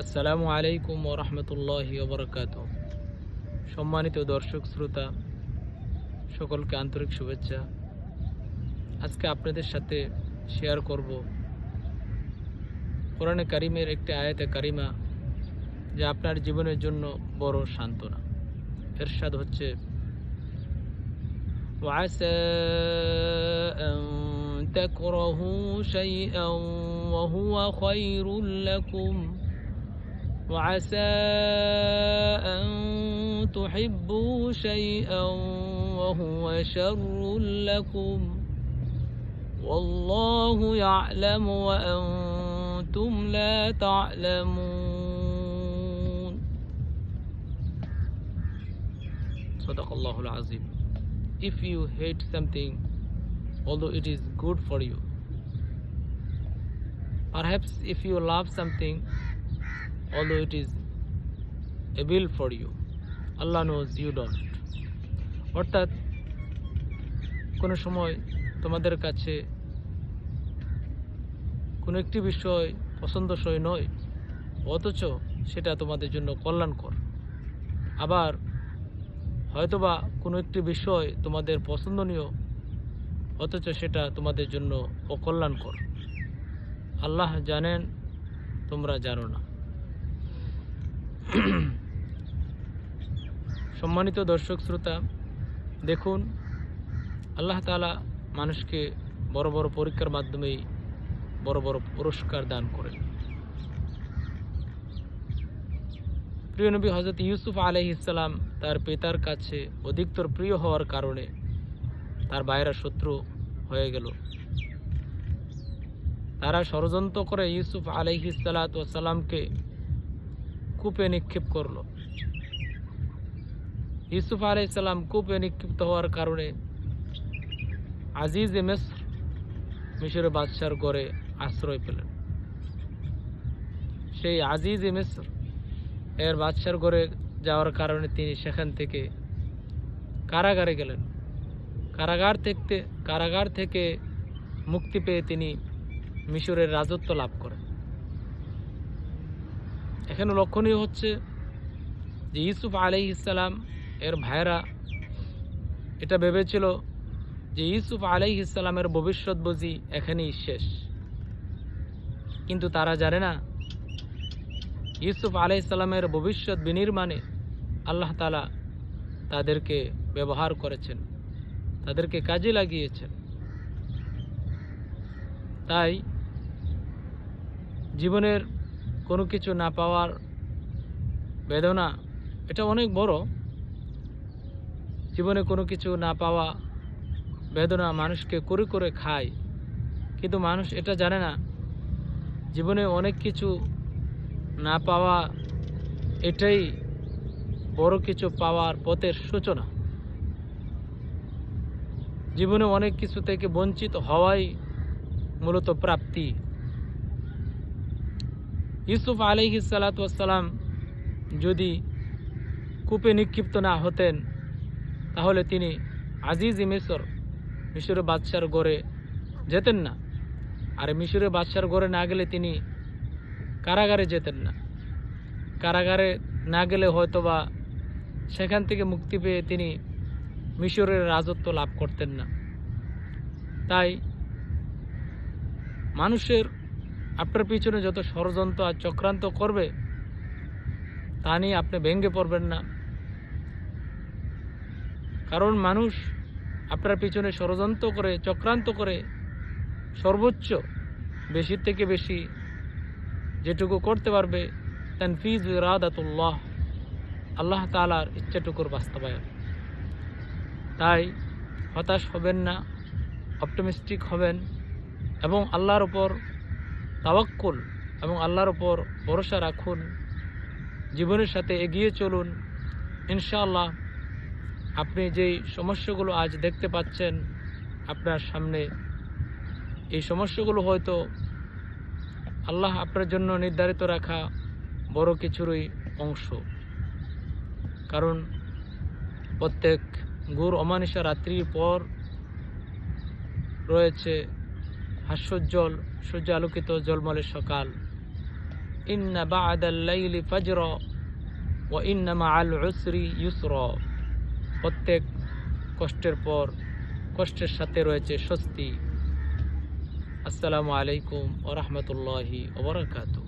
আসসালামু আলাইকুম ও রহমতুল্লাহি ওবরাকাত সম্মানিত দর্শক শ্রোতা সকলকে আন্তরিক শুভেচ্ছা আজকে আপনাদের সাথে শেয়ার করব কোরআনে কারিমের একটি আয়াতে কারিমা যা আপনার জীবনের জন্য বড় সান্ত্বনা এরশাদ হচ্ছে وعسى أن تكرهوا شيئا وهو خير لكم وعسى أن تحبوا شيئا وهو شر لكم والله يعلم وأنتم لا تعلمون صدق الله العظيم if you hate something although it is good for you perhaps if you love something although it is evil for you, Allah knows you don't. অর্থাৎ, কোনো সময় তোমাদের কাছে কোনো একটি বিষয় পছন্দসই নয়, অথচ সেটা তোমাদের জন্য কল্যাণকর। আবার, হয়তোবা কোনো একটি বিষয় তোমাদের পছন্দনীয়, অথচ সেটা তোমাদের জন্য অকল্যাণকর। আল্লাহ জানেন, তোমরা জানো না। সম্মানিত দর্শক শ্রোতা, দেখুন, আল্লাহ তালা মানুষকে বড় বড় পরীক্ষার মাধ্যমেই বড় বড় পুরস্কার দান করেন। প্রিয় নবী হজরত ইউসুফ আলহিসাল্লাম তার পিতার কাছে অধিকতর প্রিয় হওয়ার কারণে তার বাইরা শত্রু হয়ে গেল। তারা ষড়যন্ত্র করে ইউসুফ আলহিসাল্লামকে কূপে নিক্ষেপ করল। ইউসুফ আলাইসাল্লাম কূপে নিক্ষিপ্ত হওয়ার কারণে আজিজ এ মেসর মিশরের বাদশার গড়ে আশ্রয় পেলেন। সেই আজিজ এ মেসর এর বাদশার ঘরে যাওয়ার কারণে তিনি সেখান থেকে কারাগারে গেলেন। কারাগার থেকে কারাগার থেকে মুক্তি পেয়ে তিনি মিশরের রাজত্ব লাভ করেন। এখানে লক্ষণীয় হচ্ছে যে ইউসুফ আলি ইসালাম এর ভাইরা এটা ভেবেছিল যে ইউসুফ আলাই ইসালামের ভবিষ্যৎ বুঝি এখানেই শেষ। কিন্তু তারা জানে না, ইউসুফ আলাইসাল্লামের ভবিষ্যৎ বিনির্মাণে আল্লাহ তালা তাদেরকে ব্যবহার করেছেন, তাদেরকে কাজে লাগিয়েছেন। তাই জীবনের কোনো কিছু না পাওয়ার বেদনা, এটা অনেক বড়। জীবনে কোনো কিছু না পাওয়া বেদনা মানুষকে করে করে খায়। কিন্তু মানুষ এটা জানে না। জীবনে অনেক কিছু না পাওয়া, এটাই বড় কিছু পাওয়ার পথের সূচনা। জীবনে অনেক কিছু থেকে বঞ্চিত হওয়াই মূলত প্রাপ্তি। ইউসুফ আলহি সালাতাম যদি কূপে নিক্ষিপ্ত না হতেন, তাহলে তিনি আজিজ মিশর মিশরের বাদশার গড়ে যেতেন না। আর মিশরের বাদশার গড়ে না গেলে তিনি কারাগারে যেতেন না। কারাগারে না গেলে হয়তোবা সেখান থেকে মুক্তি পেয়ে তিনি মিশরের রাজত্ব লাভ করতেন না। তাই মানুষের আপনার পিছনে যত ষড়যন্ত্র আর চক্রান্ত করবে, তা নিয়ে আপনি ভেঙে পড়বেন না। কারণ মানুষ আপনার পিছনে ষড়যন্ত্র করে, চক্রান্ত করে, সর্বোচ্চ বেশি থেকে বেশি যেটুকু করতে পারবে, তানফিজ রাদাতুল্লাহ আল্লাহ তালার ইচ্ছাটুকুর বাস্তবায়ন। তাই হতাশ হবেন না, অপটিমিস্টিক হবেন এবং আল্লাহর ওপর তাওয়াক্কুল এবং আল্লাহর ওপর ভরসা রাখুন। জীবনের সাথে এগিয়ে চলুন। ইনশাআল্লাহ আপনি যেই সমস্যাগুলো আজ দেখতে পাচ্ছেন, আপনার সামনে এই সমস্যাগুলো হয়তো আল্লাহ আপনার জন্য নির্ধারিত রাখা বড় কিছুরই অংশ। কারণ প্রত্যেক গুর অমানিসা রাত্রির পর রয়েছে হাস্যোজ্জ্বল সূর্য আলোকিত জলমলের সকাল। ইন্না বাদাল লাইলি ফাজর ও ইন্নামা আল রসরি ইউসর। প্রত্যেক কষ্টের পর কষ্টের সাথে রয়েছে স্বস্তি। আসসালামু আলাইকুম ও রহমতুল্লাহি ওবরাকাতু